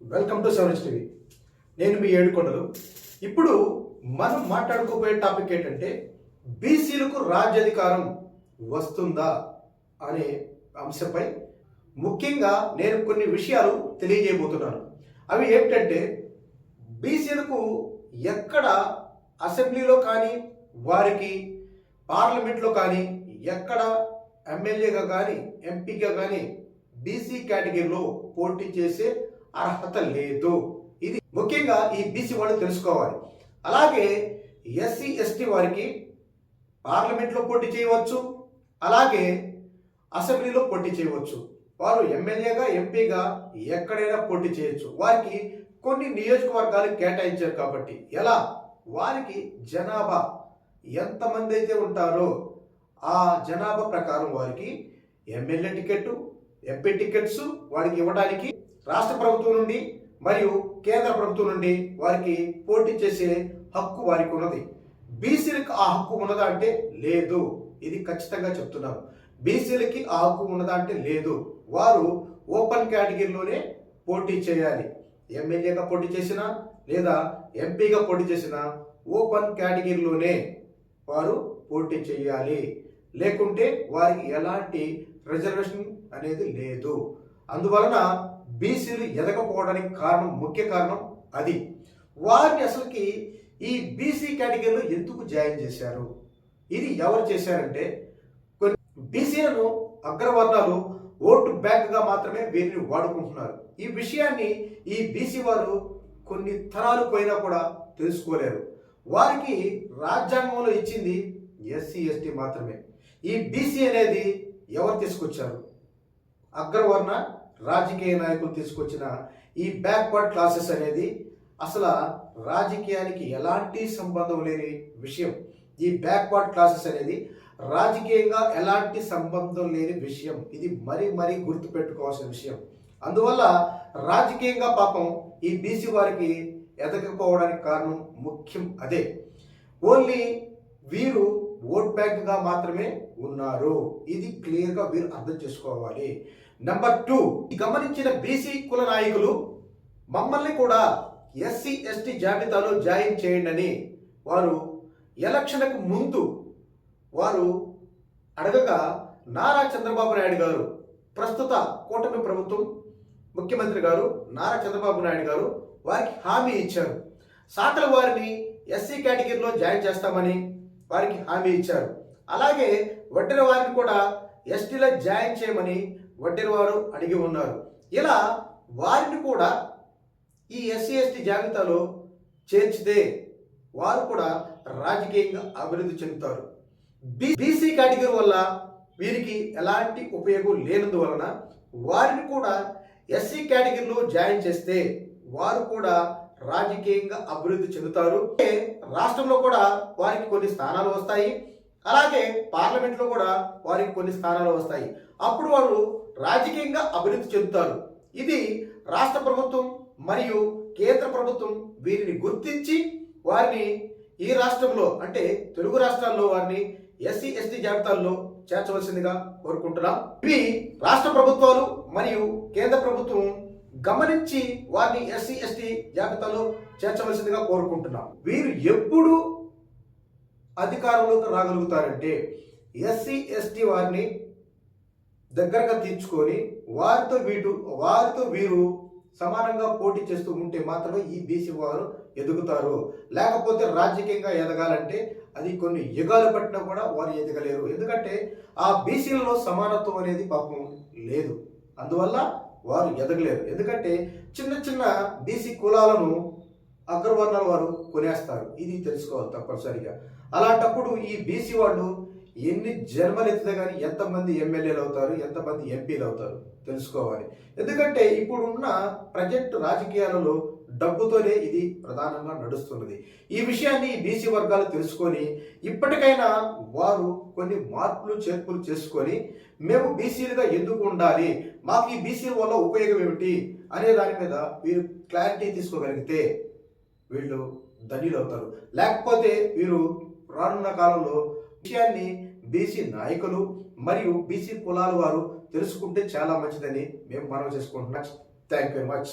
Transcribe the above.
Welcome to sevens TV. నేను మీ ఏడుకొండలు. ఇప్పుడు మనం మాట్లాడుకోబోయే టాపిక్ ఏంటంటే బీసీలకు రాజ్యాధికారం వస్తుందా అనే అంశంపై ముఖ్యంగా నేను కొన్ని విషయాలు తెలియజేయబోతున్నాను. అవి ఏమిటంటే బీసీలకు ఎక్కడ అసెంబ్లీలో కానీ వారికి పార్లమెంట్లో కానీ ఎక్కడ ఎమ్మెల్యేగా కానీ ఎంపీగా కానీ బీసీ కేటగిరీలో పోటీ చేసే అర్హత లేదు. ఇది ముఖ్యంగా ఈ బీసీ వాళ్ళు తెలుసుకోవాలి. అలాగే ఎస్సీ ఎస్టీ వారికి పార్లమెంట్లో పోటీ చేయవచ్చు. అలాగే అసెంబ్లీలో పోటీ చేయవచ్చు. వారు ఎమ్మెల్యేగా ఎంపీగా ఎక్కడైనా పోటీ చేయొచ్చు. వారికి కొన్ని నియోజకవర్గాలు కేటాయించారు కాబట్టి. ఎలా? వారికి జనాభా ఎంతమంది అయితే ఉంటారో ఆ జనాభా ప్రకారం వారికి ఎమ్మెల్యే టికెట్ ఎంపీ టికెట్స్ వారికి ఇవ్వడానికి రాష్ట్ర ప్రభుత్వం నుండి మరియు కేంద్ర ప్రభుత్వం నుండి వారికి పోటీ చేసే హక్కు వారికి ఉన్నది. బీసీలకు ఆ హక్కు ఉన్నదా అంటే లేదు. ఇది ఖచ్చితంగా చెప్తున్నాను. బీసీలకి ఆ హక్కు ఉన్నదా అంటే లేదు. వారు ఓపెన్ కేటగిరీలోనే పోటీ చేయాలి. ఎమ్మెల్యేగా పోటీ చేసినా లేదా ఎంపీగా పోటీ చేసినా ఓపెన్ కేటగిరీలోనే వారు పోటీ చేయాలి. లేకుంటే వారికి ఎలాంటి రిజర్వేషన్ అనేది లేదు. అందువలన బీసీలు ఎదగకపోవడానికి కారణం ముఖ్య కారణం అది. వారిని అసలుకి ఈ బీసీ కేటగిరీలో ఎందుకు జాయిన్ చేశారు? ఇది ఎవరు చేశారంటే కొన్ని బీసీలను అగ్రవర్ణాలు ఓటు బ్యాంక్గా మాత్రమే వీరిని వాడుకుంటున్నారు. ఈ విషయాన్ని ఈ బీసీ వారు కొన్ని తరాలు పోయినా కూడా తెలుసుకోలేరు. వారికి రాజ్యాంగంలో ఇచ్చింది ఎస్సీ ఎస్టీ మాత్రమే. ఈ బీసీ అనేది ఎవరు తీసుకొచ్చారు? అగ్రవర్ణ రాజకీయ నాయకులు తీసుకొచ్చిన ఈ బ్యాక్వర్డ్ క్లాసెస్ అనేది అసలు రాజకీయానికి ఎలాంటి సంబంధం లేని విషయం. ఈ బ్యాక్వర్డ్ క్లాసెస్ అనేది రాజకీయంగా ఎలాంటి సంబంధం లేని విషయం. ఇది మరీ మరీ గుర్తుపెట్టుకోవాల్సిన విషయం. అందువల్ల రాజకీయంగా పాపం ఈ బీసీ వారికి ఎదగకపోవడానికి కారణం ముఖ్యం అదే. ఓన్లీ వీరు ఓట్ బ్యాంక్గా మాత్రమే ఉన్నారు. ఇది క్లియర్గా వీరు అర్థం చేసుకోవాలి. నెంబర్ టూ గమనించిన బీసీ కుల నాయకులు మమ్మల్ని కూడా ఎస్సీ ఎస్టీ జాబితాలో జాయిన్ చేయండి అని వారు ఎలక్షన్కు ముందు వారు అడగగా నారా చంద్రబాబు నాయుడు గారు ప్రస్తుత కూటమి ప్రభుత్వం ముఖ్యమంత్రి గారు నారా చంద్రబాబు నాయుడు గారు వారికి హామీ ఇచ్చారు. సాకల వారిని ఎస్సీ కేటగిరీలో జాయిన్ చేస్తామని వారికి హామీ ఇచ్చారు. అలాగే వడ్డెర వారిని కూడా ఎస్టీలో జాయిన్ చేయమని వడ్డీని వారు అడిగి ఉన్నారు. ఇలా వారిని కూడా ఈ ఎస్సీ ఎస్టీ జాబితాలో చేర్చితే వారు కూడా రాజకీయంగా అభివృద్ధి చెందుతారు. బీసీ కేటగిరీ వల్ల వీరికి ఎలాంటి ఉపయోగం లేనందువలన వారిని కూడా ఎస్సీ కేటగిరీలో జాయిన్ చేస్తే వారు కూడా రాజకీయంగా అభివృద్ధి చెందుతారు. రాష్ట్రంలో కూడా వారికి కొన్ని స్థానాలు వస్తాయి. అలాగే పార్లమెంట్లో కూడా వారికి కొన్ని స్థానాలు వస్తాయి. అప్పుడు వాళ్ళు రాజకీయంగా అభివృద్ధి చెందుతారు ఇది రాష్ట్ర ప్రభుత్వం మరియు కేంద్ర ప్రభుత్వం వీరిని గుర్తించి వారిని ఈ రాష్ట్రంలో అంటే తెలుగు రాష్ట్రాల్లో వారిని ఎస్సీ ఎస్టీ జాబితాల్లో చేర్చవలసిందిగా కోరుకుంటున్నాం. ఇవి రాష్ట్ర ప్రభుత్వాలు మరియు కేంద్ర ప్రభుత్వం గమనించి వారిని ఎస్సీ ఎస్టీ జాబితాలో చేర్చవలసిందిగా కోరుకుంటున్నాం. వీరు ఎప్పుడు అధికారంలోకి రాగలుగుతారంటే ఎస్సీ ఎస్టీ వారిని దగ్గరగా తీర్చుకొని వారితో వీటు వారితో వీరు సమానంగా పోటీ చేస్తూ ఉంటే మాత్రమే ఈ బీసీ వారు ఎదుగుతారు. లేకపోతే రాజకీయంగా ఎదగాలంటే అది కొన్ని యుగాలు పట్టినా కూడా వారు ఎదగలేరు. ఎందుకంటే ఆ బీసీలలో సమానత్వం అనేది పాపం లేదు. అందువల్ల వారు ఎదగలేరు. ఎందుకంటే చిన్న చిన్న బీసీ కులాలను అగ్రవర్ణాల వారు కొనేస్తారు. ఇది తెలుసుకోవాలి తప్పనిసరిగా. అలాంటప్పుడు ఈ బీసీ వాళ్ళు ఎన్ని జన్మలు ఎత్తితే కానీ ఎంతమంది ఎమ్మెల్యేలు అవుతారు ఎంతమంది ఎంపీలు అవుతారు తెలుసుకోవాలి. ఎందుకంటే ఇప్పుడున్న ప్రజెంట్ రాజకీయాలలో డబ్బుతోనే ఇది ప్రధానంగా నడుస్తున్నది. ఈ విషయాన్ని బీసీ వర్గాలు తెలుసుకొని ఇప్పటికైనా వారు కొన్ని మార్పులు చేర్పులు చేసుకొని మేము బీసీలుగా ఎందుకు ఉండాలి? మాకు ఈ బీసీ వల్ల ఉపయోగం ఏమిటి? అనే దాని మీద వీరు క్లారిటీ తీసుకోగలిగితే వీళ్ళు ధనిలు అవుతారు లేకపోతే వీరు రానున్న కాలంలో విషయాన్ని బీసీ నాయకులు మరియు బీసీ కులాల వారు తెలుసుకుంటే చాలా మంచిదని మేము మనం చేసుకుంటున్నాం. Thank you very much